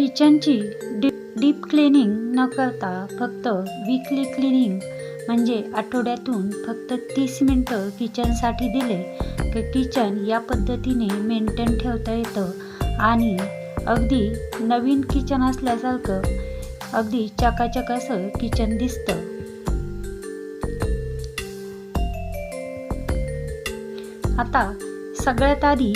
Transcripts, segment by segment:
किचनची deep deep cleaning न करता फक्त वीकली क्लिनिंग म्हणजे आठवड्यातून फक्त तीस मिनटं किचनसाठी दिले की किचन या पद्धतीने मेंटेन ठेवता येतं. आणि अगदी नवीन किचन असल्यासारखं अगदी चकाचक असं किचन दिसतं. आता सगळ्यात आधी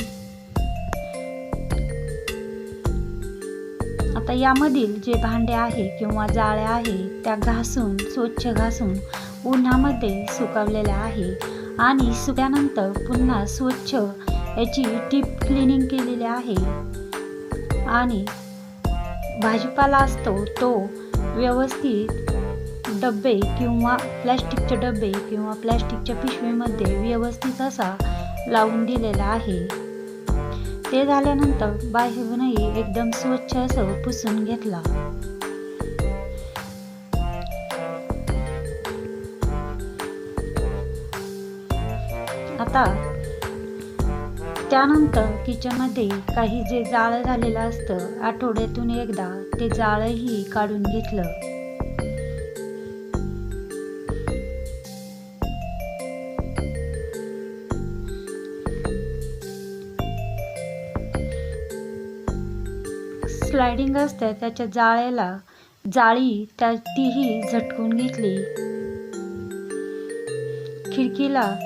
यामधील जे भांडे आहे किंवा जाळ्या आहे त्या घासून स्वच्छ घासून उन्हामध्ये सुकवलेल्या आहे. आणि सुक्यानंतर पुन्हा स्वच्छ याची टीप क्लिनिंग केलेली आहे. आणि भाजीपाला असतो तो व्यवस्थित डबे किंवा प्लॅस्टिकचे डबे किंवा प्लॅस्टिकच्या पिशवीमध्ये व्यवस्थित असा लावून दिलेला आहे. ते झाल्यानंतर बाहेरूनही एकदम स्वच्छ असं पुसून घेतला. आता त्यानंतर किचनमध्ये काही जे जाळं झालेलं असतं आठवड्यातून एकदा ते जाळंही काढून घेतलं. स्लायडिंग असते त्याच्या जाळ्याला जाळी त्या तीही झटकून घेतली. खिडकीला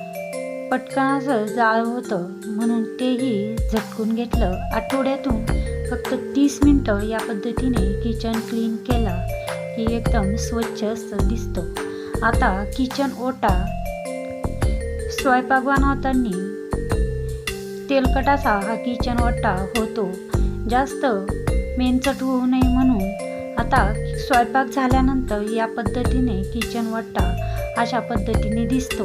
पटकणाचं जाळ होतं म्हणून तेही झटकून घेतलं. आठवड्यातून फक्त तीस मिनटं या पद्धतीने किचन क्लीन केला की एकदम स्वच्छ असं दिसतं. आता किचन ओटा स्वयंपाक बनवताना तेलकटाचा हा किचन ओटा होतो. जास्त मेनचट होऊ नये म्हणून आता स्वयंपाक झाल्यानंतर या पद्धतीने किचन वट्टा अशा पद्धतीने दिसतो.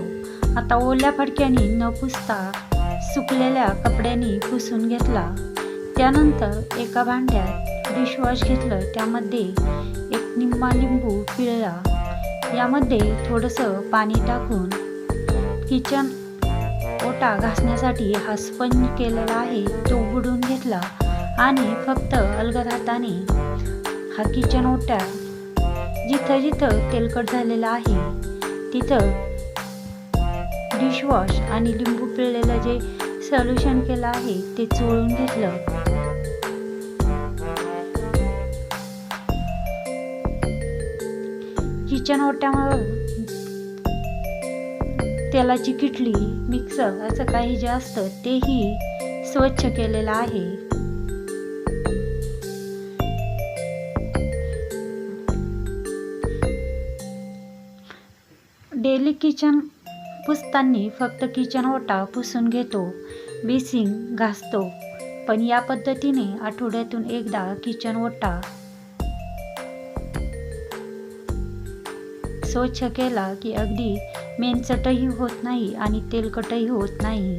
आता ओल्या फडक्याने न पुसता सुकलेल्या कपड्यांनी पुसून घेतला. त्यानंतर एका भांड्यात डिशवॉश घेतलं. त्यामध्ये एक निम्मा लिंबू पिळला. यामध्ये थोडंसं पाणी टाकून किचन ओटा घासण्यासाठी हा स्पंज केलेला आहे. तो उघडून घेतला. आणि फक्त अलगद हाताने हा किचन जिथं जिथं तेलकट झालेलं आहे तिथं डिशवॉश आणि लिंबू पिळलेलं जे सोल्युशन केलं आहे ते चोळून घेतलं. किचन ओट्यावर तेलाची किटली मिक्सर असं काही जे असतं तेही स्वच्छ केलेलं आहे. पहिले किचन पुसताना फक्त किचन ओटा पुसून घेतो बेसिंग घासतो. पण या पद्धतीने आठवड्यातून एकदा किचन ओटा स्वच्छ केला की अगदी मेनचटही होत नाही आणि तेलकटही होत नाही.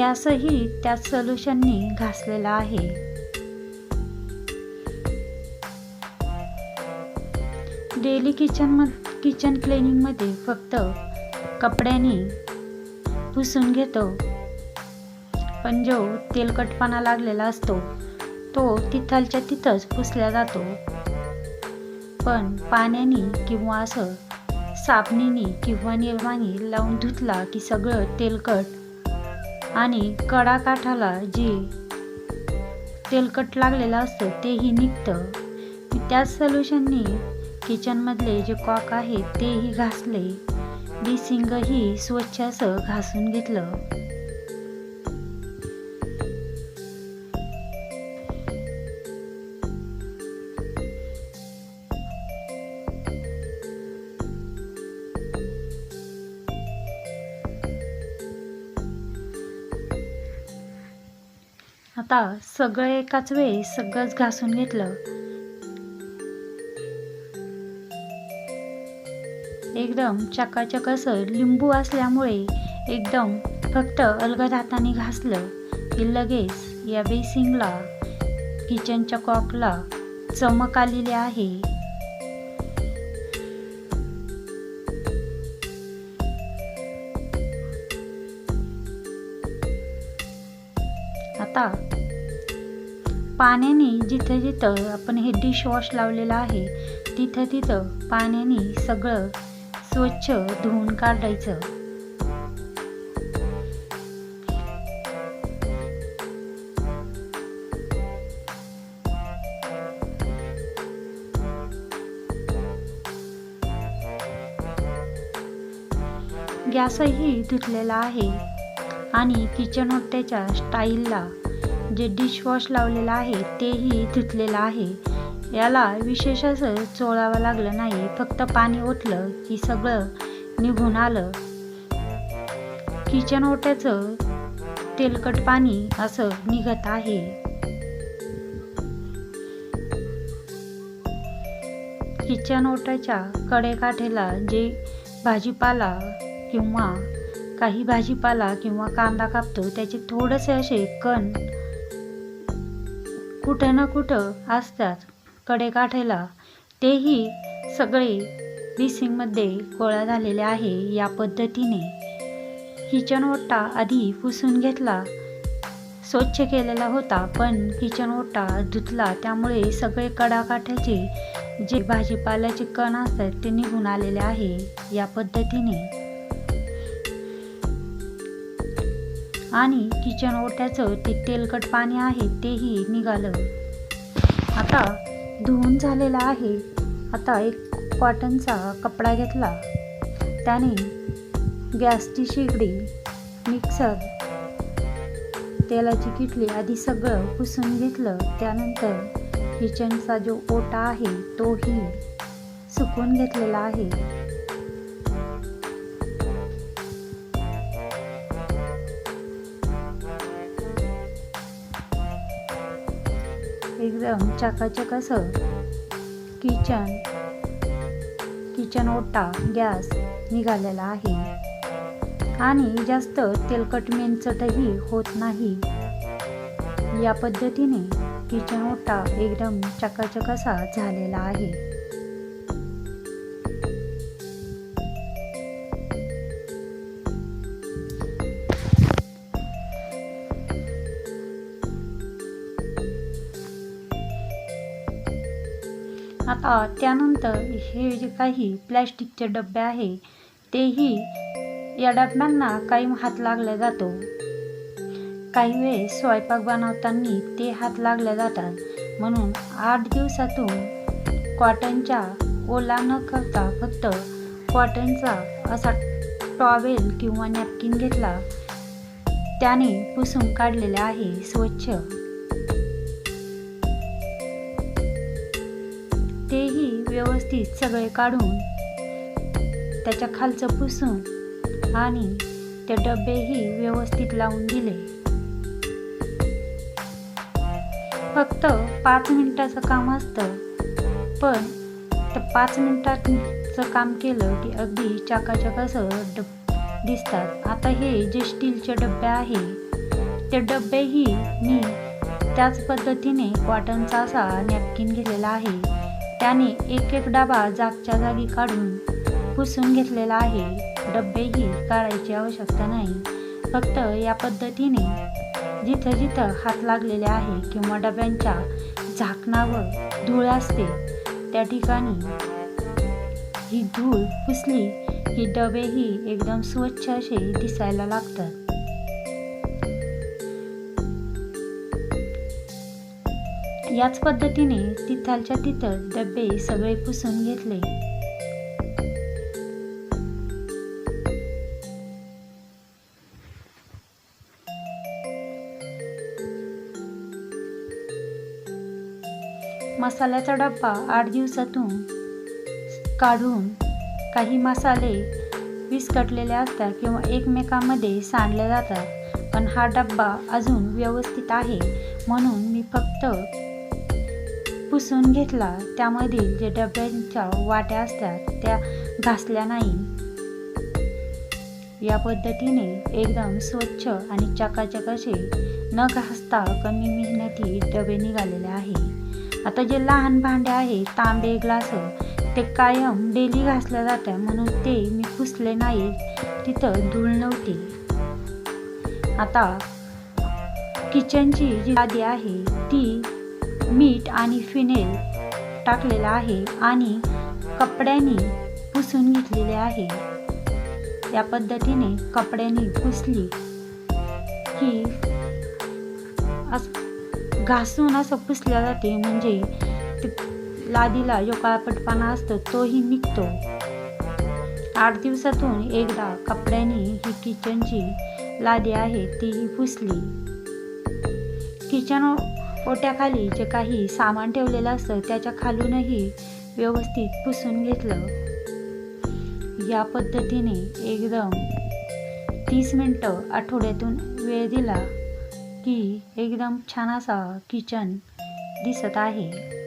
गॅसही त्याच सोल्युशननी घासलेला आहे. डेली किचन किचन क्लिनिंगमध्ये फक्त कपड्याने पुसून घेतो. पण जो तेलकटपणा लागलेला असतो तो तिथलच्या तिथंच पुसला जातो. पण पाण्याने किंवा असं साबणीने किंवा निर्माने लावून धुतला की सगळं तेलकट आणि कडाकाठाला जे तेलकट लागलेलं असतं तेही निघतं. त्याच सोल्युशननी किचनमधले जे कॉक आहे तेही घासले. बेसिंगही स्वच्छ असं घासून घेतलं. आता सगळं एकाच वेळी सगळंच घासून घेतलं. एकदम चकाचक असं लिंबू असल्यामुळे एकदम फक्त अलगद हाताने घासलं की लगेच या बेसिंगला किचनच्या कॉकला चमक आलेली आहे. आता पाण्याने जिथं जिथं आपण हे डिशवॉश लावलेलं आहे तिथं तिथं पाण्याने सगळं स्वच्छ धुवून काढायचं. गॅसही धुतलेला आहे आणि किचन ओट्याच्या स्टाईलला जे डिशवॉश लावलेलं आहे तेही धुतलेलं आहे. याला विशेष असं चोळावं लागलं नाही फक्त पाणी ओतलं की सगळं निघून आलं. किचन ओट्याचं तेलकट पाणी असं निघत आहे. किचन ओट्याच्या कडेकाठेला जे भाजीपाला किंवा काही भाजीपाला किंवा कांदा कापतो त्याचे थोडेसे असे कण कुठं ना कुठं असतात कडेकाठेला. तेही सगळे बेसिंगमध्ये गोळा झालेले आहे या पद्धतीने. किचन ओटा आधी पुसून घेतला. स्वच्छ केलेला होता पण किचन ओटा धुतला. त्यामुळे सगळे कडाकाठ्याचे जे भाजीपाल्याचे कण असतात ते निघून आलेले आहे या पद्धतीने. आणि किचन ओट्याचं ते तेलकट पाणी आहे तेही निघालं. आता धुवून झालेला आहे. आता एक कॉटनचा कपडा घेतला. त्याने गॅसची शेगडी मिक्सर तेलाची किटली आधी सगळं पुसून घेतलं. त्यानंतर किचनचा जो ओटा आहे तोही सुकून घेतलेला आहे. एकदम चकाचक असं. किचन. किचन ओटा गॅस निघालेला आहे. आणि जास्त तेलकट मेंचटही होत नाही. या पद्धतीने किचन ओटा एकदम चकाचक असा झालेला आहे. आता त्यानंतर हे जे काही प्लॅस्टिकचे डबे आहे तेही या डब्यांना काही हात लागला जातो. काही वेळेस स्वयंपाक बनवताना ते हात लागले जातात. म्हणून आठ दिवसातून कॉटनच्या ओला न करता फक्त कॉटनचा असा टॉवेल किंवा नॅपकिन घेतला. त्याने पुसून काढलेले आहे स्वच्छ. तेही व्यवस्थित सगळे काढून त्याच्या खालचं पुसून आणि ते डबेही व्यवस्थित लावून दिले. फक्त पाच मिनिटाचं काम असतं पण तर पाच मिनिटाचं काम केलं की अगदी चाकाचक असं डब दिसतात. आता हे जे स्टीलचे डबे आहे ते डबेही मी त्याच पद्धतीने कॉटनचा असा नॅपकिन घेतलेला आहे. त्याने एक एक डबा जागच्या जागी काढून पुसून घेतलेला आहे. डबेही काढायची आवश्यकता नाही. फक्त या पद्धतीने जिथं जिथं हात लागलेले आहे किंवा डब्यांच्या झाकणावर धूळ असते त्या ठिकाणी ही धूळ पुसली की डबेही एकदम स्वच्छ असे दिसायला लागतात. याच पद्धतीने तिथालच्या तिथं डबे सगळे पुसून घेतले. मसाल्याचा डब्बा आठ दिवसातून काढून काही मसाले विस्कटलेले असतात किंवा एकमेकांमध्ये सांडले जातात. पण हा डब्बा अजून व्यवस्थित आहे म्हणून मी फक्त पुसून घेतला त्यामधील जे डब्यांच्या वाट्या असतात त्या घासल्या नाही. या पद्धतीने एकदम स्वच्छ आणि चकाचक असे न घासता कमी मेहनती डबे निघालेले आहे. आता जे लहान भांडे आहे तांबे ग्लास ते कायम डेली घासल्या जातात म्हणून ते मी पुसले नाही तिथं धूळ नव्हती. आता किचनची जी यादी आहे ती मीठ आणि फिनेल टाकलेला आहे आणि कपड्याने पुसून घेतलेले आहे. या पद्धतीने कपड्याने पुसली की अस घासून असं पुसल्या जाते म्हणजे लादीला जो काळपटपणा असतो तोही निघतो. आठ दिवसातून एकदा कपड्याने ही किचनची लादी आहे तीही पुसली. किचन ओट्याखाली जे काही सामान ठेवलेलं असतं त्याच्या खालूनही व्यवस्थित पुसून घेतलं. या पद्धतीने एकदम तीस मिनटं आठवड्यातून वेळ दिला की एकदम छान असा किचन दिसत आहे.